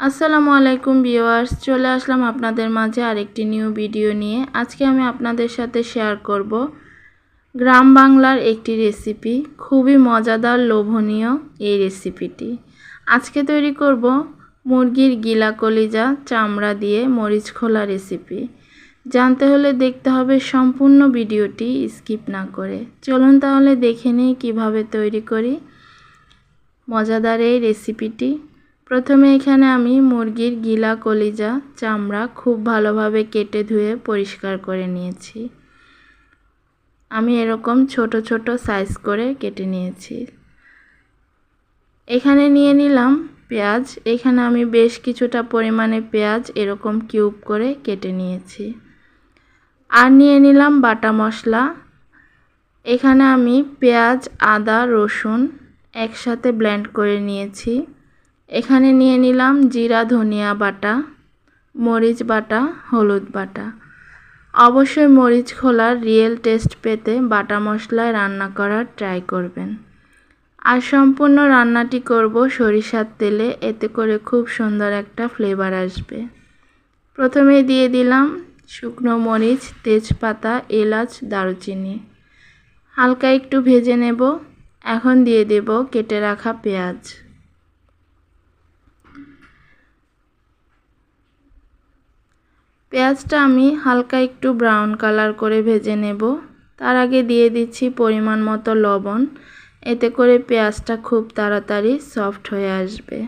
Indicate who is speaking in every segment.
Speaker 1: আসসালামু আলাইকুম ভিউয়ার্স, চলে আসলাম আপনাদের মাঝে আরেকটি নিউ ভিডিও নিয়ে। আজকে আমি আপনাদের সাথে শেয়ার করব গ্রাম বাংলার একটি রেসিপি খুবই মজাদার, লোভনীয় এই রেসিপিটি আজকে তৈরি করব মুরগির গিলা কলিজা চামড়া দিয়ে মরিচ খোলা রেসিপি জানতে হলে দেখতে হবে সম্পূর্ণ ভিডিওটি স্কিপ না করে। চলুন তাহলে দেখে নিই কীভাবে তৈরি করি মজাদার এই রেসিপিটি প্রথমে এখানে আমি মুরগির গিলা, কলিজা, চামড়া খুব ভালোভাবে কেটে ধুয়ে পরিষ্কার করে নিয়েছি। আমি এরকম ছোট ছোট সাইজ করে কেটে নিয়েছি। এখানে নিয়ে নিলাম পেঁয়াজ। এখানে আমি বেশ কিছুটা পরিমাণে পেঁয়াজ এরকম কিউব করে কেটে নিয়েছি। আর নিয়ে নিলাম বাটা মশলা। এখানে আমি পেঁয়াজ, আদা, রসুন একসাথে ব্লেন্ড করে নিয়েছি। এখানে নিয়ে নিলাম জিরা, ধনিয়া বাটা, মরিচ বাটা, হলুদ বাটা। অবশ্যই মরিচ খোলার রিয়েল টেস্ট পেতে বাটা মশলায় রান্না করার ট্রাই করবেন। আর সম্পূর্ণ রান্নাটি করব সরিষার তেলে, এতে করে খুব সুন্দর একটা ফ্লেভার আসবে। প্রথমে দিয়ে দিলাম শুকনো মরিচ, তেজপাতা, এলাচ, দারুচিনি। হালকা একটু ভেজে নেব। এখন দিয়ে দেব কেটে রাখা পেঁয়াজ। পেঁয়াজটা আমি হালকা একটু ব্রাউন কালার করে ভেজে নেব। তার আগে দিয়ে দিচ্ছি পরিমাণ মতো লবণ। এতে করে পেঁয়াজটা খুব তাড়াতাড়ি সফট হয়ে আসবে।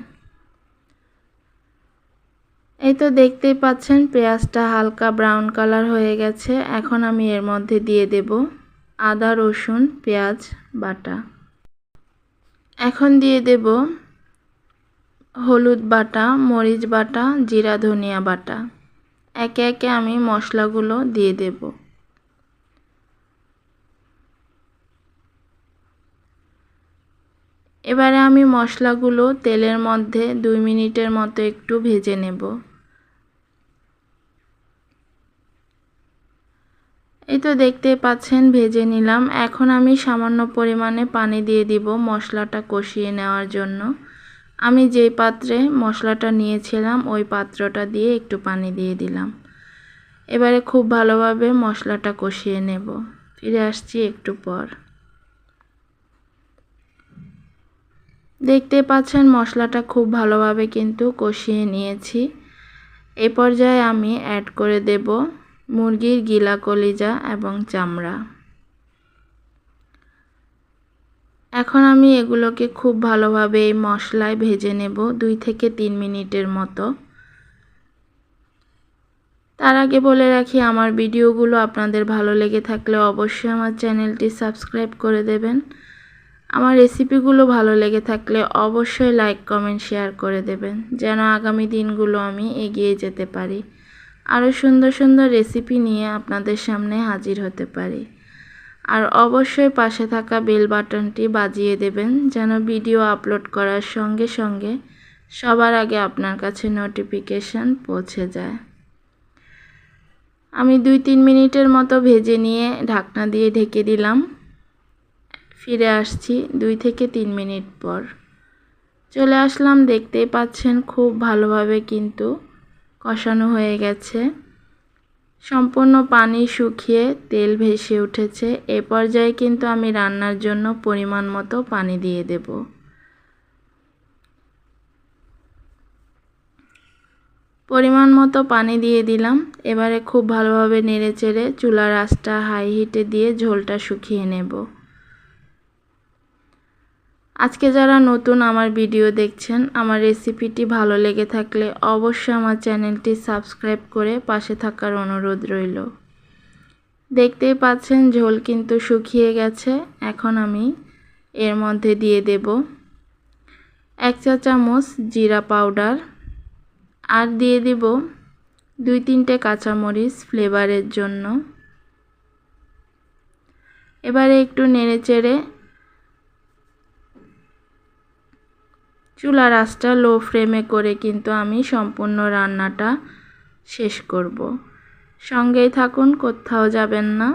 Speaker 1: এই তো দেখতেই পাচ্ছেন, পেঁয়াজটা হালকা ব্রাউন কালার হয়ে গেছে। এখন আমি এর মধ্যে দিয়ে দেব আদা, রসুন, পেঁয়াজ, বাটা। এখন দিয়ে দেব হলুদ বাটা, মরিচ বাটা, জিরা, ধনিয়া বাটা। একে একে আমি মশলাগুলো দিয়ে দেব। এবারে আমি মশলাগুলো তেলের মধ্যে দুই মিনিটের মতো একটু ভেজে নেব। এই তো দেখতে পাচ্ছেন, ভেজে নিলাম। এখন আমি সামান্য পরিমাণে পানি দিয়ে দিব মশলাটা কষিয়ে নেওয়ার জন্য। আমি যেই পাত্রে মশলাটা নিয়েছিলাম, ওই পাত্রটা দিয়ে একটু পানি দিয়ে দিলাম। এবারে খুব ভালোভাবে মশলাটা কষিয়ে নেব। ফিরে আসছি একটু পর। দেখতে পাচ্ছেন, মশলাটা খুব ভালোভাবে কিন্তু কষিয়ে নিয়েছি। এ পর্যায়ে আমি অ্যাড করে দেব মুরগির গিলা কলিজা এবং চামড়া। এখন আমি এগুলোকে খুব ভালোভাবে এই মশলায় ভেজে নেব দুই থেকে তিন মিনিটের মতো। তার আগে বলে রাখি, আমার ভিডিওগুলো আপনাদের ভালো লেগে থাকলে অবশ্যই আমার চ্যানেলটি সাবস্ক্রাইব করে দেবেন। আমার রেসিপিগুলো ভালো লেগে থাকলে অবশ্যই লাইক, কমেন্ট, শেয়ার করে দেবেন, যেন আগামী দিনগুলো আমি এগিয়ে যেতে পারি। আরও সুন্দর সুন্দর রেসিপি নিয়ে আপনাদের সামনে হাজির হতে পারি। আর অবশ্যই পাশে থাকা বেল বাটনটি বাজিয়ে দেবেন যেন ভিডিও আপলোড করার সঙ্গে সঙ্গে সবার আগে আপনার কাছে নোটিফিকেশান পৌঁছে যায়। আমি দুই তিন মিনিটের মতো ভেজে নিয়ে ঢাকনা দিয়ে ঢেকে দিলাম। ফিরে আসছি দুই থেকে তিন মিনিট পর। চলে আসলাম দেখতেই পাচ্ছেন খুব ভালোভাবে কিন্তু কষানো হয়ে গেছে। সম্পূর্ণ পানি শুকিয়ে তেল ভেসে উঠেছে। এ পর্যায়ে কিন্তু আমি রান্নার জন্য পরিমাণ মতো পানি দিয়ে দেব। পরিমাণ মতো পানি দিয়ে দিলাম। এবারে খুব ভালোভাবে নেড়ে চেড়ে চুলার আঁচটা হাই হিটে দিয়ে ঝোলটা শুকিয়ে নেব। আজকে যারা নতুন আমার ভিডিও দেখছেন, আমার রেসিপিটি ভালো লেগে থাকলে অবশ্যই আমার চ্যানেলটি সাবস্ক্রাইব করে পাশে থাকার অনুরোধ রইল। দেখতেই পাচ্ছেন ঝোল কিন্তু শুকিয়ে গেছে, এখন আমি এর মধ্যে দিয়ে দেব এক চা চামচ জিরা পাউডার আর দিয়ে দিব দুই তিনটে কাঁচামরিচ ফ্লেভারের জন্য। এবারে একটু নেড়ে চেড়ে চুলার আঁচটা লো ফ্লেমে করে কিন্তু আমি সম্পূর্ণ রান্নাটা শেষ করব। সঙ্গেই থাকুন, কোথাও যাবেন না।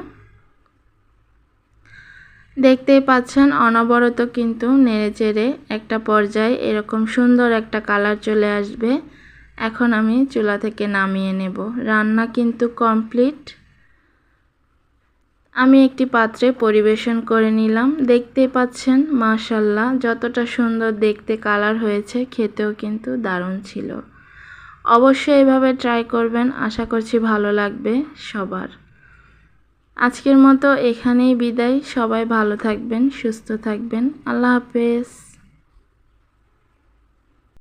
Speaker 1: দেখতেই পাচ্ছেন অনবরত কিন্তু নেড়ে চেড়ে একটা পর্যায়ে এরকম সুন্দর একটা কালার চলে আসবে। এখন আমি চুলা থেকে নামিয়ে নেব। রান্না কিন্তু কমপ্লিট আমি একটি পাত্রে পরিবেশন করে নিলাম। দেখতেই পাচ্ছেন মাশাল্লাহ যতটা সুন্দর দেখতে কালার হয়েছে, খেতেও কিন্তু দারুণ ছিল। অবশ্যই এভাবে ট্রাই করবেন, আশা করছি ভালো লাগবে সবার। আজকের মতো এখানেই বিদায়। সবাই ভালো থাকবেন, সুস্থ থাকবেন। আল্লাহ হাফেজ।